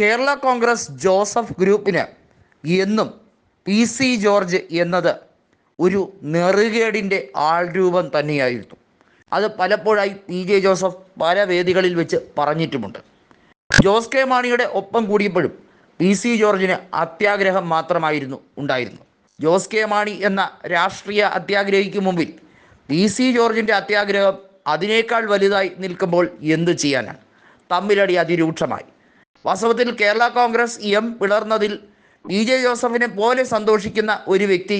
Kerala Congress Joseph ഗ്രൂപ്പിന് എന്നും P C George എന്നത് ഒരു നെറുകേടിന്റെ ആൾരൂപം തന്നെയായിരുന്നു. അത് പലപ്പോഴായി പി ജെ ജോസഫ് പല വേദികളിൽ വെച്ച് പറഞ്ഞിട്ടുമുണ്ട്. ജോസ് കെ മാണിയുടെ ഒപ്പം കൂടിയപ്പോഴും പി സി ജോർജിന് അത്യാഗ്രഹം മാത്രമായിരുന്നു ഉണ്ടായിരുന്നു ജോസ് കെ മാണി എന്ന രാഷ്ട്രീയ അത്യാഗ്രഹിക്ക് മുമ്പിൽ പി സി ജോർജിന്റെ അത്യാഗ്രഹം അതിനേക്കാൾ വലുതായി നിൽക്കുമ്പോൾ എന്തു ചെയ്യാനാണ്? തമ്മിലടി അതിരൂക്ഷമായി. വാസ്തവത്തിൽ കേരള കോൺഗ്രസ് എം പിളർന്നതിൽ പി ജെ ജോസഫിനെ പോലെ സന്തോഷിക്കുന്ന ഒരു വ്യക്തി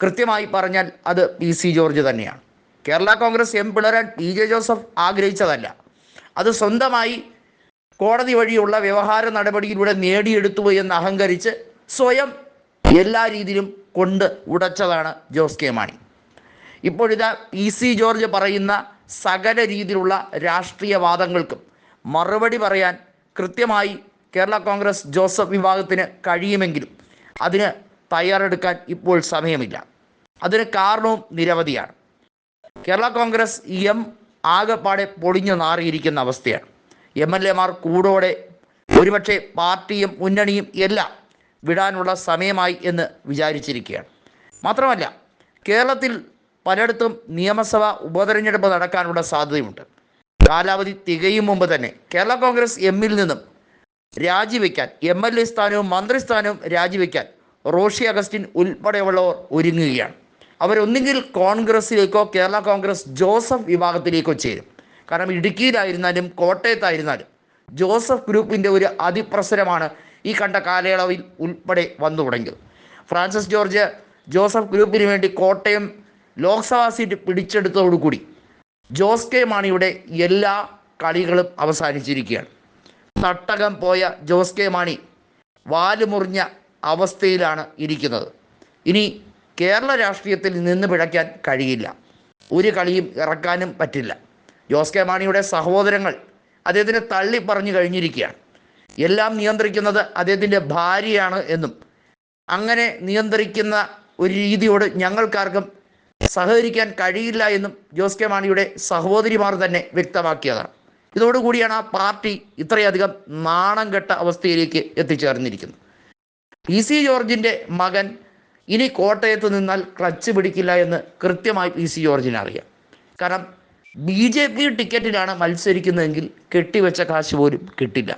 കൃത്യമായി പറഞ്ഞാൽ അത് പി സി ജോർജ് തന്നെയാണ്. കേരള കോൺഗ്രസ് എം പിളരാൻ പി ജെ ജോസഫ് ആഗ്രഹിച്ചതല്ല. അത് സ്വന്തമായി കോടതി വഴിയുള്ള വ്യവഹാര നടപടിയിലൂടെ നേടിയെടുത്തു എന്ന് അഹങ്കരിച്ച് സ്വയം എല്ലാ രീതിയിലും കൊണ്ട് ഉടച്ചതാണ് ജോസ് കെ മാണി. ഇപ്പോഴിതാ പി സി ജോർജ് പറയുന്ന സകല രീതിയിലുള്ള രാഷ്ട്രീയവാദങ്ങൾക്കും മറുപടി പറയാൻ കൃത്യമായി കേരള കോൺഗ്രസ് ജോസഫ് വിഭാഗത്തിന് കഴിയുമെങ്കിലും അതിന് തയ്യാറെടുക്കാൻ ഇപ്പോൾ സമയമില്ല. അതിന് കാരണവും നിരവധിയാണ്. കേരള കോൺഗ്രസ് എം ആകെപ്പാടെ പൊളിഞ്ഞു നാറിയിരിക്കുന്ന അവസ്ഥയാണ്. എം എൽ എമാർ കൂടോടെ ഒരുപക്ഷെ പാർട്ടിയും മുന്നണിയും എല്ലാം വിടാനുള്ള സമയമായി എന്ന് വിചാരിച്ചിരിക്കുകയാണ്. മാത്രമല്ല കേരളത്തിൽ പലയിടത്തും നിയമസഭാ ഉപതെരഞ്ഞെടുപ്പ് നടക്കാനുള്ള സാധ്യതയുണ്ട് കാലാവധി തികയും മുമ്പ് തന്നെ കേരള കോൺഗ്രസ് എമ്മിൽ നിന്നും രാജിവെക്കാൻ എം എൽ എ സ്ഥാനവും മന്ത്രിസ്ഥാനവും രാജിവെക്കാൻ റോഷി അഗസ്റ്റിൻ ഉൾപ്പെടെയുള്ളവർ ഒരുങ്ങുകയാണ്. അവരൊന്നുകിൽ കോൺഗ്രസിലേക്കോ കേരള കോൺഗ്രസ് ജോസഫ് വിഭാഗത്തിലേക്കോ ചേരും. കാരണം ഇടുക്കിയിലായിരുന്നാലും കോട്ടയത്തായിരുന്നാലും ജോസഫ് ഗ്രൂപ്പിന്റെ ഒരു അതിപ്രസരമാണ് ഈ കണ്ട കാലയളവിൽ ഉൾപ്പെടെ വന്നു തുടങ്ങിയത്. ഫ്രാൻസിസ് ജോർജ് ജോസഫ് ഗ്രൂപ്പിന് വേണ്ടി കോട്ടയം ലോക്സഭാ സീറ്റ് പിടിച്ചെടുത്തതോടുകൂടി ജോസ് കെ മാണിയുടെ എല്ലാ കളികളും അവസാനിച്ചിരിക്കുകയാണ്. തട്ടകം പോയ ജോസ് കെ മാണി വാലുമുറിഞ്ഞ അവസ്ഥയിലാണ് ഇരിക്കുന്നത്. ഇനി കേരള രാഷ്ട്രീയത്തിൽ നിന്ന് പിഴയ്ക്കാൻ കഴിയില്ല. ഒരു കളിയും ഇറക്കാനും പറ്റില്ല. ജോസ് കെ മാണിയുടെ സഹോദരങ്ങൾ അദ്ദേഹത്തിനെ തള്ളി പറഞ്ഞു കഴിഞ്ഞിരിക്കുകയാണ്. എല്ലാം നിയന്ത്രിക്കുന്നത് അദ്ദേഹത്തിന്റെ ഭാര്യയാണ് എന്നും അങ്ങനെ നിയന്ത്രിക്കുന്ന ഒരു രീതിയോട് ഞങ്ങൾക്കാർക്കും സഹകരിക്കാൻ കഴിയില്ല എന്നും ജോസ് കെ മാണിയുടെ സഹോദരിമാർ തന്നെ വ്യക്തമാക്കിയതാണ്. ഇതോടുകൂടിയാണ് ആ പാർട്ടി ഇത്രയധികം നാണം കെട്ട അവസ്ഥയിലേക്ക് എത്തിച്ചേർന്നിരിക്കുന്നത്. പി സി ജോർജിന്റെ മകൻ ഇനി കോട്ടയത്ത് നിന്നാൽ ക്ലച്ച് പിടിക്കില്ല എന്ന് കൃത്യമായി പി സി ജോർജിന് അറിയാം. കാരണം ബി ജെ പി ടിക്കറ്റിലാണ് മത്സരിക്കുന്നതെങ്കിൽ കെട്ടിവെച്ച കാശ് പോലും കിട്ടില്ല.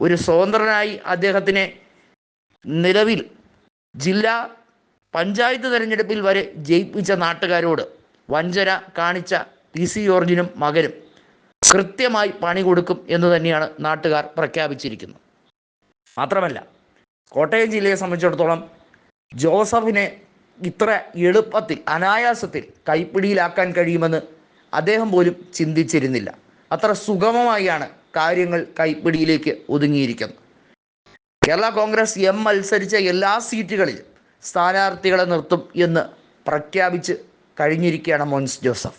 ഒരു സ്വതന്ത്രനായി അദ്ദേഹത്തിനെ നിലവിൽ ജില്ലാ പഞ്ചായത്ത് തെരഞ്ഞെടുപ്പിൽ വരെ ജയിപ്പിച്ച നാട്ടുകാരോട് വഞ്ചന കാണിച്ച പി സി ജോർജിനും മകനും കൃത്യമായി പണി കൊടുക്കും എന്ന് തന്നെയാണ് നാട്ടുകാർ പ്രഖ്യാപിച്ചിരിക്കുന്നത്. മാത്രമല്ല കോട്ടയം ജില്ലയെ സംബന്ധിച്ചിടത്തോളം ജോസഫിനെ ഇത്ര എളുപ്പത്തിൽ അനായാസത്തിൽ കൈപ്പിടിയിലാക്കാൻ കഴിയുമെന്ന് അദ്ദേഹം പോലും ചിന്തിച്ചിരുന്നില്ല. അത്ര സുഗമമായാണ് കാര്യങ്ങൾ കൈപ്പിടിയിലേക്ക് ഒതുങ്ങിയിരിക്കുന്നത്. കേരള കോൺഗ്രസ് എം മത്സരിച്ച എല്ലാ സീറ്റുകളിലും സ്ഥാനാർത്ഥികളെ നിർത്തും എന്ന് പ്രഖ്യാപിച്ച് കഴിഞ്ഞിരിക്കുകയാണ് മോൻസ് ജോസഫ്.